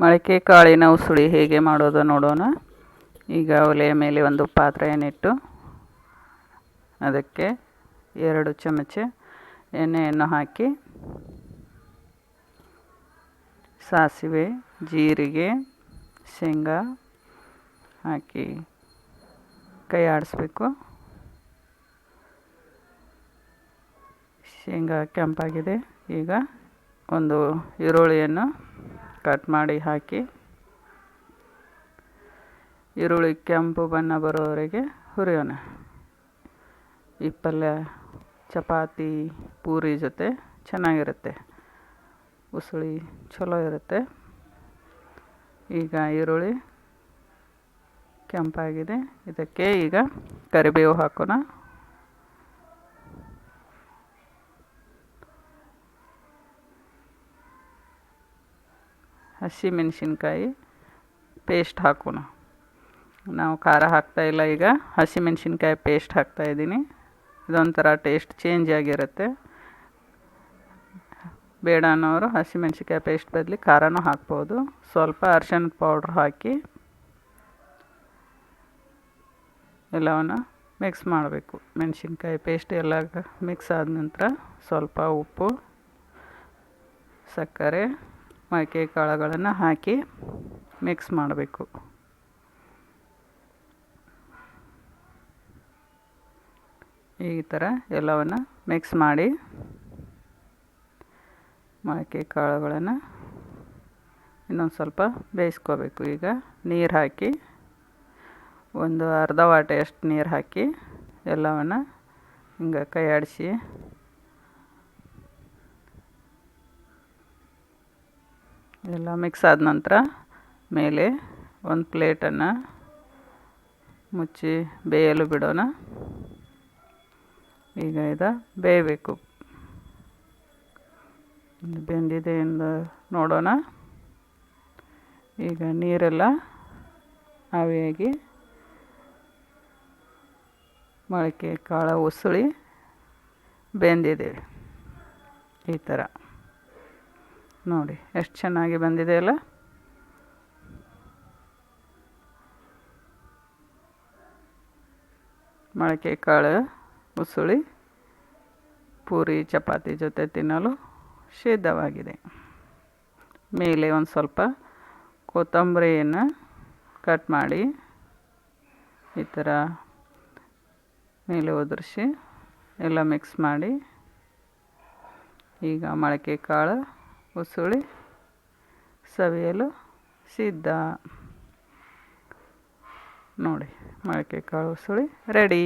ಮೊಳಕೆ ಕಾಳಿನ ಉಸುಳಿ ಹೇಗೆ ಮಾಡೋದು ನೋಡೋಣ. ಈಗ ಒಲೆಯ ಮೇಲೆ ಒಂದು ಪಾತ್ರೆಯನ್ನಿಟ್ಟು ಅದಕ್ಕೆ ಎರಡು ಚಮಚ ಎಣ್ಣೆಯನ್ನು ಹಾಕಿ, ಸಾಸಿವೆ, ಜೀರಿಗೆ, ಶೇಂಗಾ ಹಾಕಿ ಕೈ ಆಡಿಸ್ಬೇಕು. ಶೇಂಗಾ ಕೆಂಪಾಗಿದೆ. ಈಗ ಒಂದು ಈರುಳ್ಳಿಯನ್ನು ಕಟ್ ಮಾಡಿ ಹಾಕಿ, ಈರುಳ್ಳಿ ಕೆಂಪು ಬಣ್ಣ ಬರೋವರೆಗೆ ಹುರಿಯೋಣ. ಈ ಪಲ್ಯ ಚಪಾತಿ, ಪೂರಿ ಜೊತೆ ಚೆನ್ನಾಗಿರುತ್ತೆ. ಉಸುಳಿ ಚಲೋ ಇರುತ್ತೆ. ಈಗ ಈರುಳ್ಳಿ ಕೆಂಪಾಗಿದೆ. ಇದಕ್ಕೆ ಈಗ ಕರಿಬೇವು ಹಾಕೋಣ. ಹಸಿ ಮೆಣಸಿನ್ಕಾಯಿ ಪೇಸ್ಟ್ ಹಾಕೋಣ. ನಾವು ಖಾರ ಹಾಕ್ತಾಯಿಲ್ಲ ಈಗ. ಹಸಿ ಮೆಣಸಿನ್ಕಾಯಿ ಪೇಸ್ಟ್ ಹಾಕ್ತಾಯಿದ್ದೀನಿ ಇದೊಂಥರ ಟೇಸ್ಟ್ ಚೇಂಜ್ ಆಗಿರುತ್ತೆ. ಬೇಡ ಅನ್ನೋರು ಹಸಿಮೆಣಸಿನ್ಕಾಯಿ ಪೇಸ್ಟ್ ಬದಲಿ ಖಾರನೂ ಹಾಕ್ಬೋದು. ಸ್ವಲ್ಪ ಅರ್ಶನ ಪೌಡ್ರ್ ಹಾಕಿ ಎಲ್ಲವನ್ನು ಮಿಕ್ಸ್ ಮಾಡಬೇಕು. ಮೆಣಸಿನ್ಕಾಯಿ ಪೇಸ್ಟ್ ಎಲ್ಲ ಮಿಕ್ಸ್ ಆದ ನಂತರ ಸ್ವಲ್ಪ ಉಪ್ಪು, ಸಕ್ಕರೆ ಮೊಳಕೆ ಕಾಳುಗಳನ್ನು ಹಾಕಿ ಮಿಕ್ಸ್ ಮಾಡಬೇಕು. ಈ ಥರ ಎಲ್ಲವನ್ನು ಮಿಕ್ಸ್ ಮಾಡಿ ಮೊಳಕೆ ಕಾಳುಗಳನ್ನು ಇನ್ನೊಂದು ಸ್ವಲ್ಪ ಬೇಯಿಸ್ಕೋಬೇಕು. ಈಗ ನೀರು ಹಾಕಿ ಒಂದು ಅರ್ಧ ವಾಟೆಯಷ್ಟು ನೀರು ಹಾಕಿ ಎಲ್ಲವನ್ನು ಹಿಂಗೆ ಕೈ ಆಡಿಸಿ ಎಲ್ಲ ಮಿಕ್ಸ್ ಆದ ನಂತರ ಮೇಲೆ ಒಂದು ಪ್ಲೇಟನ್ನು ಮುಚ್ಚಿ ಬೇಯಲು ಬಿಡೋಣ. ಈಗ ಇದು ಬೇಯಬೇಕು. ಬೆಂದಿದೆ ಎಂದು ನೋಡೋಣ. ಈಗ ನೀರೆಲ್ಲ ಆವಿಯಾಗಿ ಮೊಳಕೆ ಕಾಳು ಉಸುಳಿ ಬೆಂದಿದೆ ಈ ಥರ ನೋಡಿ, ಎಷ್ಟು ಚೆನ್ನಾಗಿ ಬಂದಿದೆ ಅಲ್ಲ? ಮೊಳಕೆ ಕಾಳು, ಉಸುಳಿ, ಪೂರಿ, ಚಪಾತಿ ಜೊತೆ ತಿನ್ನಲು ಸಿದ್ಧವಾಗಿದೆ ಮೇಲೆ ಒಂದು ಸ್ವಲ್ಪ ಕೊತ್ತಂಬರಿಯನ್ನು ಕಟ್ ಮಾಡಿ, ಈ ಥರ ಮೇಲೆ ಉದುರಿಸಿ ಎಲ್ಲ ಮಿಕ್ಸ್ ಮಾಡಿ, ಈಗ ಮೊಳಕೆ ಕಾಳು ಉಸುಳಿ ಸವಿಯಲು ಸಿದ್ಧ. ನೋಡಿ ಮೊಳಕೆ ಕಾಳು ಉಸುಳಿ ರೆಡಿ